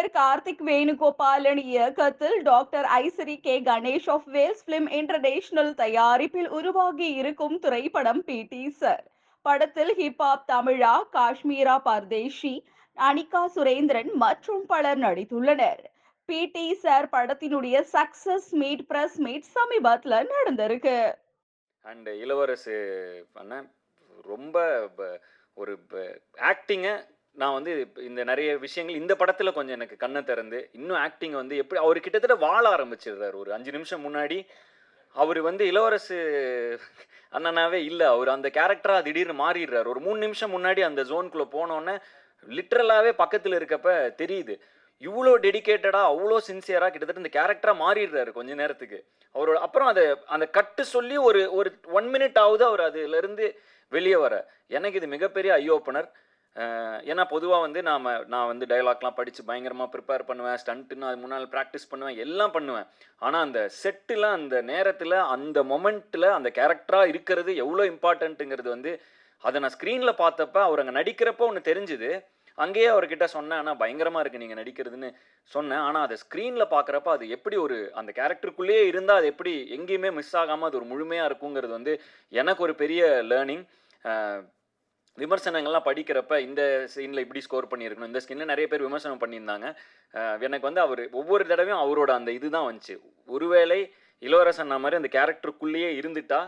இயக்குனர் கார்த்திக் வேணுகோபாலன் இயக்கத்தில் doctor Ishari K Ganesh of Vels film international தயாரிப்பில் உருவாகி இருக்கும் திரைப்படம் பிடி சார். படத்தில் ஹிப்ஹாப் தமிழா காஷ்மீரா பர்தேஷி அனிகா சுரேந்திரன் மற்றும் பலர் நடித்துள்ளனர். பி டி சார் படத்தினுடைய சக்சஸ் மீட் பிரஸ் மீட் சமீபத்தில் நடந்திருக்கு. அண்ட் இளவரசு பண்ண ரொம்ப ஒரு ஆக்டிங்கை நான் வந்து இந்த நிறைய விஷயங்கள் இந்த படத்தில் கொஞ்சம் எனக்கு கண்ணை திறந்து இன்னும் ஆக்டிங் வந்து எப்படி அவர் கிட்டத்தட்ட வாழ ஆரம்பிச்சிடுறாரு. ஒரு அஞ்சு நிமிஷம் முன்னாடி அவர் வந்து இளவரசு அண்ணனாவே இல்லை. அவர் அந்த கேரக்டராக திடீர்னு மாறிடுறாரு. ஒரு மூணு நிமிஷம் முன்னாடி அந்த ஜோனுக்குள்ளே போனோன்னே லிட்ரலாகவே பக்கத்தில் இருக்கப்ப தெரியுது. இவ்வளோ டெடிகேட்டடாக அவ்வளோ சின்சியராக கிட்டத்தட்ட இந்த கேரக்டராக மாறிடுறாரு கொஞ்ச நேரத்துக்கு. அவரோட அப்புறம் அதை அந்த கட்டு சொல்லி ஒரு ஒரு ஒன் மினிட் ஆகுது அவர் அதுலேருந்து வெளியே வர எனக்கு இது மிகப்பெரிய ஐ ஓப்பனர் ஏன்னா பொதுவாக வந்து நாம் நான் வந்து டயலாக்லாம் படித்து பயங்கரமாக ப்ரிப்பேர் பண்ணுவேன் ஸ்டண்ட்டுன்னு அது முன்னால் ப்ராக்டிஸ் பண்ணுவேன் எல்லாம் பண்ணுவேன். ஆனால் அந்த செட்டில் அந்த நேரத்தில் அந்த மொமெண்ட்டில் அந்த கேரக்டராக இருக்கிறது எவ்வளோ இம்பார்ட்டண்ட்டுங்கிறது வந்து அதை நான் ஸ்க்ரீனில் பார்த்தப்ப அவர் அங்கே நடிக்கிறப்போ ஒன்று தெரிஞ்சுது. அங்கேயே அவர்கிட்ட சொன்னேன் ஆனால் பயங்கரமாக இருக்குது நீங்கள் நடிக்கிறதுன்னு சொன்னேன். ஆனால் அதை ஸ்க்ரீனில் பார்க்குறப்ப அது எப்படி ஒரு அந்த கேரக்டருக்குள்ளேயே இருந்தால் அது எப்படி எங்கேயுமே மிஸ் ஆகாமல் அது ஒரு முழுமையாக இருக்குங்கிறது வந்து எனக்கு ஒரு பெரிய லேர்னிங் விமர்சனங்கள்லாம் படிக்கிறப்ப இந்த சீனில் இப்படி ஸ்கோர் பண்ணியிருக்கணும். இந்த ஸ்கின்ல நிறைய பேர் விமர்சனம் பண்ணியிருந்தாங்க. எனக்கு வந்து அவர் ஒவ்வொரு தடவையும் அவரோட அந்த இதுதான் வந்துச்சு. ஒருவேளை இளவரசன் மாதிரி அந்த கேரக்டருக்குள்ளேயே இருந்துட்டா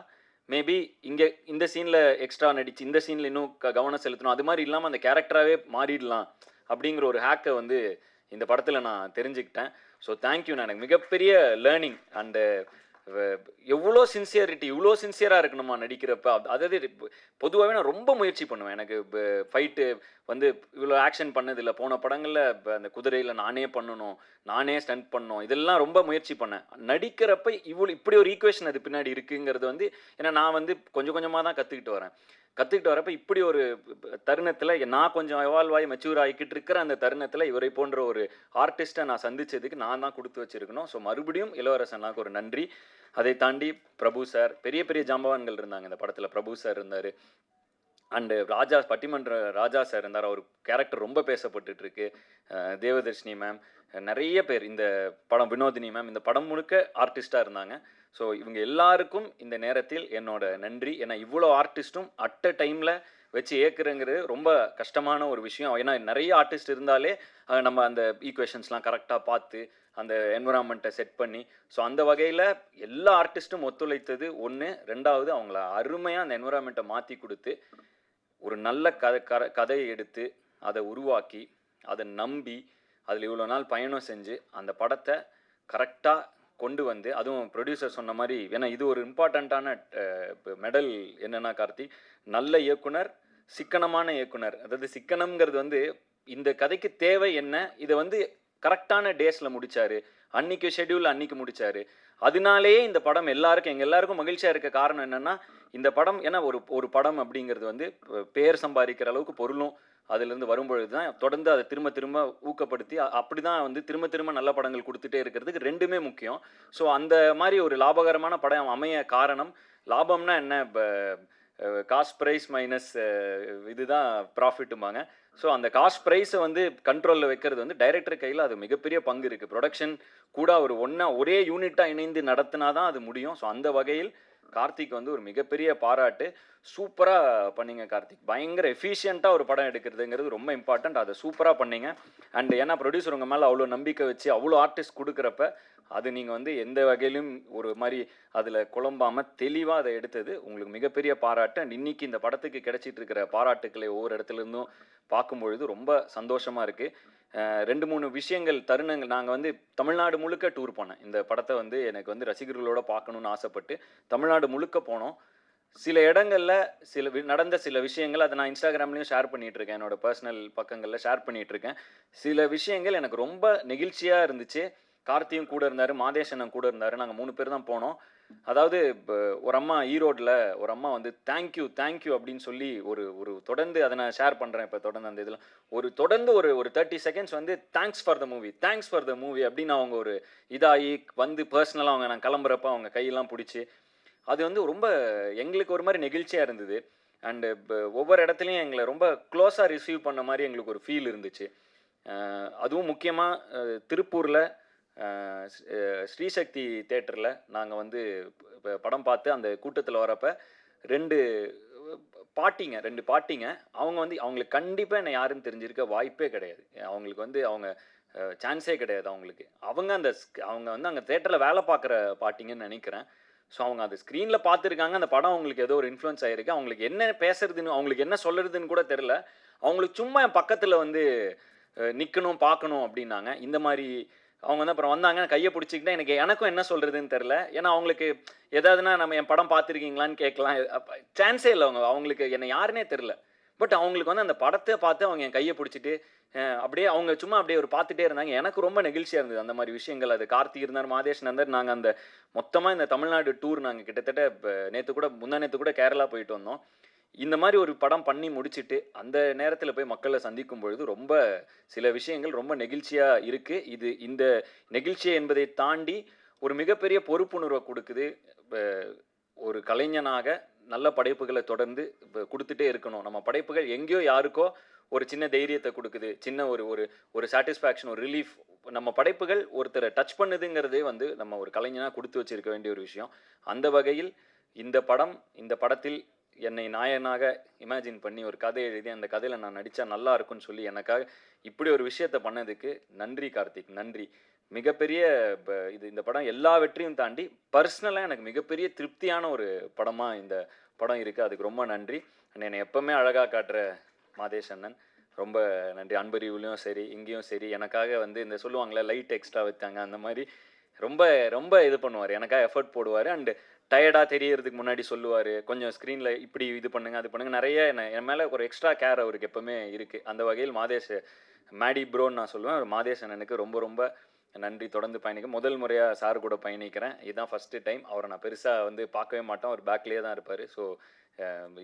மேபி இங்கே இந்த சீனில் எக்ஸ்ட்ரா நடிச்சு இந்த சீனில் இன்னும் கவனம் செலுத்தணும். அது மாதிரி இல்லாமல் அந்த கேரக்டராகவே மாறிடலாம் அப்படிங்கிற ஒரு ஹேக்கை வந்து இந்த படத்தில் நான் தெரிஞ்சுக்கிட்டேன். ஸோ தேங்க்யூ நான் எனக்கு மிகப்பெரிய லேர்னிங் அண்டு எவ்வளோ சின்சியரிட்டி இவ்வளோ சின்சியராக இருக்கணுமா நடிக்கிறப்ப? அதாவது பொதுவாகவே நான் ரொம்ப முயற்சி பண்ணுவேன். எனக்கு ஃபைட்டு வந்து இவ்வளோ ஆக்ஷன் பண்ணதில்லை. போன படங்களில் அந்த குதிரையில் நானே பண்ணணும் நானே ஸ்டண்ட் பண்ணணும் இதெல்லாம் ரொம்ப முயற்சி பண்ணேன். நடிக்கிறப்ப இவ்வளோ இப்படி ஒரு ஈக்குவேஷன் அது பின்னாடி இருக்குங்கிறது வந்து ஏன்னா நான் வந்து கொஞ்சம் கொஞ்சமாக தான் கற்றுக்கிட்டு வரேன். கற்றுக்கிட்டு வரப்போ இப்படி ஒரு தருணத்தில் நான் கொஞ்சம் எவால்வ் ஆகி மெச்சூர் ஆகிக்கிட்டு இருக்கிற அந்த தருணத்தில் இவரை போன்ற ஒரு ஆர்டிஸ்ட்டை நான் சந்தித்ததுக்கு நான் தான் கொடுத்து வச்சுருக்கணும். ஸோ மறுபடியும் இளவரசனாக்கு ஒரு நன்றி. அதை தாண்டி பிரபு சார் பெரிய பெரிய ஜாம்பவான்கள் இருந்தாங்க இந்த படத்தில். பிரபு சார் இருந்தார். அண்டு ராஜா பட்டிமன்ற ராஜா சார் இருந்தார். அவர் கேரக்டர் ரொம்ப பேசப்பட்டுட்டு இருக்கு தேவதர்ஷினி மேம் நிறைய பேர் இந்த படம் வினோதினி மேம் இந்த படம் முழுக்க ஆர்டிஸ்டாக இருந்தாங்க. ஸோ இவங்க எல்லாருக்கும் இந்த நேரத்தில் என்னோட நன்றி. ஏன்னா இவ்வளோ ஆர்டிஸ்ட்டும் அட் அ டைமில் வச்சு ஏற்குறங்கிறது ரொம்ப கஷ்டமான ஒரு விஷயம். ஏன்னா நிறைய ஆர்டிஸ்ட் இருந்தாலே நம்ம அந்த ஈக்குவேஷன்ஸ்லாம் கரெக்டாக பார்த்து அந்த என்விரான்மெண்ட்டை செட் பண்ணி ஸோ அந்த வகையில் எல்லா ஆர்டிஸ்ட்டும் ஒத்துழைத்தது ஒன்று ரெண்டாவது அவங்கள அருமையாக அந்த என்விரான்மெண்ட்டை மாற்றி கொடுத்து ஒரு நல்ல கதை கர கதையை எடுத்து அதை உருவாக்கி அதை நம்பி அதில் இவ்வளோ நாள் பயணம் செஞ்சு அந்த படத்தை கரெக்டாக கொண்டு வந்து அதுவும் ப்ரொடியூசர் சொன்ன மாதிரி ஏன்னா இது ஒரு இம்பார்ட்டண்ட்டான மெடல் என்னென்னா கார்த்தி நல்ல இயக்குனர் சிக்கனமான இயக்குனர். அதாவது சிக்கனம்ங்கிறது வந்து இந்த கதைக்கு தேவை என்ன இதை வந்து கரெக்டான டேஸில் முடித்தார் அன்னைக்கு ஷெடியூல் அன்னைக்கு முடித்தார் அதனாலேயே இந்த படம் எல்லாருக்கும் எங்கள் எல்லாருக்கும் மகிழ்ச்சியாக இருக்க காரணம் என்னென்னா இந்த படம் ஏன்னா ஒரு ஒரு படம் அப்படிங்கிறது வந்து பேர் சம்பாதிக்கிற அளவுக்கு பொருளும் அதுலேருந்து வரும்பொழுது தான் தொடர்ந்து அதை திரும்ப திரும்ப ஊக்கப்படுத்தி அப்படி அப்படிதான் வந்து திரும்ப திரும்ப நல்ல படங்கள் கொடுத்துட்டே இருக்கிறதுக்கு ரெண்டுமே முக்கியம். ஸோ அந்த மாதிரி ஒரு லாபகரமான படம் அமைய காரணம் லாபம்னா என்ன? காஸ்ட் ப்ரைஸ் மைனஸ் இதுதான் ப்ராஃபிட்டுமாங்க ஸோ அந்த காஸ்ட் ப்ரைஸை வந்து கண்ட்ரோலில் வைக்கிறது வந்து டைரக்டர் கையில் அது மிகப்பெரிய பங்கு இருக்குது ப்ரொடக்ஷன் கூட ஒரு ஒன்றா ஒரே யூனிட்டாக இணைந்து நடத்தினா தான் அது முடியும். ஸோ அந்த வகையில் கார்த்திக் வந்து ஒரு மிகப்பெரிய பாராட்டு. சூப்பராக பண்ணீங்க கார்த்திக். பயங்கர எஃபிஷியண்ட்டாக ஒரு படம் எடுக்கிறதுங்கிறது ரொம்ப இம்பார்ட்டண்ட் அதை சூப்பராக பண்ணீங்க. அண்ட் ஏன்னா ப்ரொடியூசர் உங்கள் மேலே அவ்வளோ நம்பிக்கை வச்சு அவ்வளோ ஆர்டிஸ்ட் கொடுக்குறப்ப அது நீங்கள் வந்து எந்த வகையிலும் ஒரு மாதிரி அதில் குழம்பாமல் தெளிவாக அதை எடுத்தது உங்களுக்கு மிகப்பெரிய பாராட்டு. அண்ட் இன்னைக்கு இந்த படத்துக்கு கிடைச்சிட்டு இருக்கிற பாராட்டுக்களை ஒவ்வொரு இடத்துல இருந்தும் பார்க்கும்பொழுது ரொம்ப சந்தோஷமாக இருக்குது ரெண்டு மூணு விஷயங்கள் தருணங்கள். நாங்கள் வந்து தமிழ்நாடு முழுக்க டூர் போனேன். இந்த படத்தை வந்து எனக்கு வந்து ரசிகர்களோடு பார்க்கணுன்னு ஆசைப்பட்டு தமிழ்நாடு முழுக்க போனோம். சில இடங்களில் சில நடந்த சில விஷயங்கள் அதை நான் இன்ஸ்டாகிராம்லேயும் ஷேர் பண்ணிகிட்ருக்கேன் என்னோடய என்னோட பர்சனல் பக்கங்களில் ஷேர் பண்ணிகிட்ருக்கேன் சில விஷயங்கள் எனக்கு ரொம்ப நெகிழ்ச்சியாக இருந்துச்சு. கார்த்தியும் கூட இருந்தார் மாதேசனும் கூட இருந்தார். நாங்கள் மூணு பேர் தான் போனோம். அதாவது ஒரு அம்மா ஈரோட்டில் ஒரு அம்மா வந்து தேங்க்யூ தேங்க்யூ அப்படின்னு சொல்லி ஒரு ஒரு தொடர்ந்து அதை நான் ஷேர் பண்ணுறேன் இப்போ தொடர்ந்து அந்த இதில். ஒரு தொடர்ந்து ஒரு ஒரு தேர்ட்டி செகண்ட்ஸ் வந்து thanks for the movie thanks for the movie அப்படின்னு அவங்க ஒரு இதாகி வந்து பர்சனலாக அவங்க நான் கிளம்புறப்ப அவங்க கையெல்லாம் பிடிச்சி அது வந்து ரொம்ப எங்களுக்கு ஒரு மாதிரி நெகிழ்ச்சியாக இருந்தது. அண்டு ஒவ்வொரு இடத்துலையும் எங்களை ரொம்ப க்ளோஸாக ரிசீவ் பண்ண மாதிரி எங்களுக்கு ஒரு ஃபீல் இருந்துச்சு. அதுவும் முக்கியமாக திருப்பூரில் ஸ்ரீசக்தி தேட்டரில் நாங்கள் வந்து படம் பார்த்து அந்த கூட்டத்தில் வரப்ப ரெண்டு பாட்டிங்க ரெண்டு பாட்டிங்க அவங்க வந்து அவங்களுக்கு கண்டிப்பாக என்னை யாருன்னு தெரிஞ்சிருக்க வாய்ப்பே கிடையாது. அவங்களுக்கு வந்து அவங்க சான்ஸே கிடையாது அவங்களுக்கு. அவங்க அந்த அவங்க வந்து அங்கே தேட்டரில் வேலை பார்க்குற பாட்டிங்கன்னு நினைக்கிறேன். ஸோ அவங்க அந்த ஸ்க்ரீனில் பார்த்துருக்காங்க அந்த படம் அவங்களுக்கு ஏதோ ஒரு இன்ஃப்ளூயன்ஸ் ஆகிருக்கு அவங்களுக்கு என்ன பேசுறதுன்னு அவங்களுக்கு என்ன சொல்லுறதுன்னு கூட தெரில அவங்களுக்கு சும்மா என் பக்கத்தில் வந்து நிற்கணும் பார்க்கணும் அப்படின்னாங்க. இந்த மாதிரி அவங்க வந்து அப்புறம் வந்தாங்க கையை பிடிச்சிக்கிட்டா எனக்கு எனக்கும் என்ன சொல்கிறதுன்னு தெரில ஏன்னா அவங்களுக்கு எதாவதுனா நம்ம என் படம் பார்த்துருக்கீங்களான்னு கேட்கலாம். சான்ஸே இல்லை அவங்க. அவங்களுக்கு என்னை யாருன்னே தெரில பட் அவங்களுக்கு வந்து அந்த படத்தை பார்த்து அவங்க என் கையை பிடிச்சிட்டு அப்படியே அவங்க சும்மா அப்படியே ஒரு பார்த்துட்டே இருந்தாங்க. எனக்கு ரொம்ப நெகிழ்ச்சியாக இருந்தது அந்த மாதிரி விஷயங்கள். அது கார்த்தி இருந்தார் மாதேஷ் நந்தர். நாங்கள் அந்த மொத்தமாக இந்த தமிழ்நாடு டூர் நாங்கள் கிட்டத்தட்ட நேற்று கூட முந்தா நேற்று கூட கேரளா போயிட்டு வந்தோம். இந்த மாதிரி ஒரு படம் பண்ணி முடிச்சிட்டு அந்த நேரத்தில் போய் மக்களை சந்திக்கும் பொழுது ரொம்ப சில விஷயங்கள் ரொம்ப நெகிழ்ச்சியாக இருக்குது இது இந்த நெகிழ்ச்சி என்பதை தாண்டி ஒரு மிகப்பெரிய பொறுப்புணர்வை கொடுக்குது. ஒரு கலைஞனாக நல்ல படைப்புகளை தொடர்ந்து கொடுத்துட்டே இருக்கணும். நம்ம படைப்புகள் எங்கேயோ யாருக்கோ ஒரு சின்ன தைரியத்தை கொடுக்குது. சின்ன ஒரு ஒரு ஒரு சாட்டிஸ்ஃபேக்ஷன் ஒரு ரிலீஃப் நம்ம படைப்புகள் ஒருத்தரை டச் பண்ணுதுங்கிறதே வந்து நம்ம ஒரு கலைஞனாக கொடுத்து வச்சிருக்க வேண்டிய ஒரு விஷயம். அந்த வகையில் இந்த படம் இந்த படத்தில் என்னை நாயனாக இமேஜின் பண்ணி ஒரு கதை எழுதி அந்த கதையில் நான் நடித்தா நல்லா இருக்கும்னு சொல்லி எனக்காக இப்படி ஒரு விஷயத்த பண்ணதுக்கு நன்றி கார்த்திக். நன்றி. மிகப்பெரிய ப- இது இந்த படம் எல்லா வெற்றியும் தாண்டி பர்சனலாக எனக்கு மிகப்பெரிய திருப்தியான ஒரு படமாக இந்த படம் இருக்குது அதுக்கு ரொம்ப நன்றி. அண்ட் என்னை எப்போவுமே அழகாக காட்டுற மாதேஷ் அண்ணன். ரொம்ப நன்றி. அன்பறிவுலையும் சரி இங்கேயும் சரி எனக்காக வந்து இந்த சொல்லுவாங்களே லைட் எக்ஸ்ட்ரா வைத்தாங்க அந்த மாதிரி ரொம்ப ரொம்ப இது பண்ணுவார். எனக்காக எஃபர்ட் போடுவார். அண்டு டயர்டாக தெரியறதுக்கு முன்னாடி சொல்லுவார். கொஞ்சம் ஸ்க்ரீனில் இப்படி இது பண்ணுங்க அது பண்ணுங்க. நிறைய என்ன என் மேலே ஒரு எக்ஸ்ட்ரா கேர் அவருக்கு எப்பவுமே இருக்குது அந்த வகையில் மாதேஷ் மேடி ப்ரோன்னு நான் சொல்லுவேன். அவர் மாதேஷ் எனக்கு ரொம்ப ரொம்ப நன்றி. தொடர்ந்து பயணிக்க முதல் முறையாக சார் கூட பயணிக்கிறேன். இதுதான் ஃபஸ்ட்டு டைம் அவரை நான் பெருசாக வந்து பார்க்கவே மாட்டோம். அவர் பேக்லேயே தான் இருப்பார். ஸோ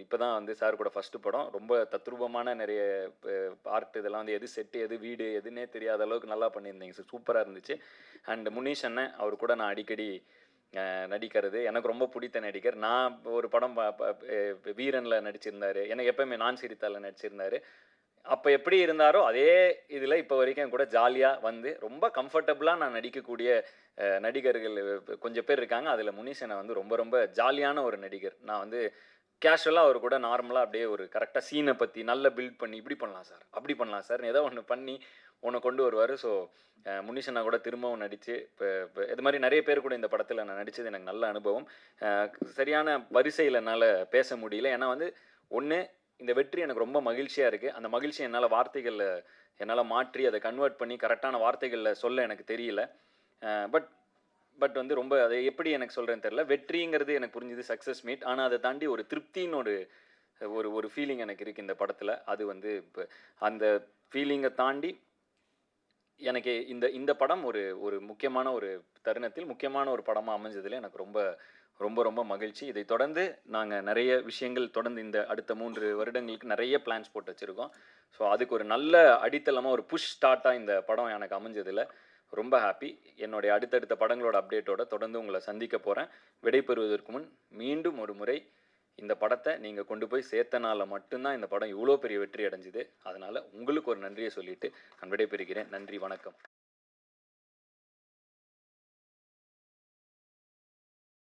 இப்போ தான் வந்து சார் கூட ஃபஸ்ட்டு படம். ரொம்ப தத்ரூபமான நிறைய பார்ட் இதெல்லாம் வந்து எது செட்டு எது வீடு எதுன்னே தெரியாத அளவுக்கு நல்லா பண்ணியிருந்தீங்க. சார் சூப்பராக இருந்துச்சு. அண்ட் முனீஷ் அண்ணன் அவர் கூட நான் அடிக்கடி நடிக்கிறது. எனக்கு ரொம்ப பிடித்த நடிகர். நான் ஒரு படம் வீரனில் நடிச்சிருந்தார். எனக்கு எப்பயுமே நான் சிரித்தால நடிச்சிருந்தார். அப்போ எப்படி இருந்தாரோ அதே இதில் இப்போ வரைக்கும் கூட ஜாலியாக வந்து ரொம்ப கம்ஃபர்டபுளாக நான் நடிக்கக்கூடிய நடிகர்கள் கொஞ்சம் பேர் இருக்காங்க. அதில் முனிஷனை வந்து ரொம்ப ரொம்ப ஜாலியான ஒரு நடிகர். நான் வந்து கேஷுவலாக அவர் கூட நார்மலாக அப்படியே ஒரு கரெக்டாக சீனை பற்றி நல்ல பில்ட் பண்ணி இப்படி பண்ணலாம் சார் அப்படி பண்ணலாம் சார் ஏதோ ஒன்று பண்ணி உன்னை கொண்டு வருவார். ஸோ முனிஷனா கூட திரும்பவும் நடித்து இப்போ இப்போ இது மாதிரி நிறைய பேர் கூட இந்த படத்தில் நான் நடித்தது எனக்கு நல்ல அனுபவம். சரியான வரிசையில் என்னால் பேச முடியல. ஏன்னா வந்து ஒன்று இந்த வெற்றி எனக்கு ரொம்ப மகிழ்ச்சியாக இருக்குது அந்த மகிழ்ச்சி என்னால் வார்த்தைகளில் என்னால் மாற்றி அதை கன்வெர்ட் பண்ணி கரெக்டான வார்த்தைகளில் சொல்ல எனக்கு தெரியல. பட் பட் வந்து ரொம்ப அதை எப்படி எனக்கு சொல்கிறேன்னு தெரியல. வெற்றிங்கிறது எனக்கு புரிஞ்சுது சக்ஸஸ் மீட் ஆனால் அதை தாண்டி ஒரு திருப்தின்னு ஒரு ஒரு ஒரு ஃபீலிங் எனக்கு இருக்குது இந்த படத்தில். அது வந்து இப்போ அந்த ஃபீலிங்கை தாண்டி எனக்கு இந்த இந்த படம் ஒரு ஒரு முக்கியமான ஒரு தருணத்தில் முக்கியமான ஒரு படமாக அமைஞ்சதில் எனக்கு ரொம்ப ரொம்ப ரொம்ப மகிழ்ச்சி. இதை தொடர்ந்து நாங்கள் நிறைய விஷயங்கள் தொடர்ந்து இந்த அடுத்த மூன்று வருடங்களுக்கு நிறைய பிளான்ஸ் போட்டு வச்சுருக்கோம். ஸோ அதுக்கு ஒரு நல்ல அடித்தளமாக ஒரு புஷ் ஸ்டார்ட்டாக இந்த படம் எனக்கு அமைஞ்சதில்லை ரொம்ப ஹாப்பி என்னுடைய அடுத்தடுத்த படங்களோட அப்டேட்டோட தொடர்ந்து உங்களை சந்திக்க போகிறேன் விடைபெறுவதற்கு முன் மீண்டும் ஒரு முறை இந்த படத்தை நீங்கள் கொண்டு போய் சேர்த்தனால மட்டும்தான் இந்த படம் இவ்வளோ பெரிய வெற்றி அடைஞ்சிது. அதனால் உங்களுக்கு ஒரு நன்றியை சொல்லிவிட்டு நான் விடைபெறுகிறேன். நன்றி வணக்கம்.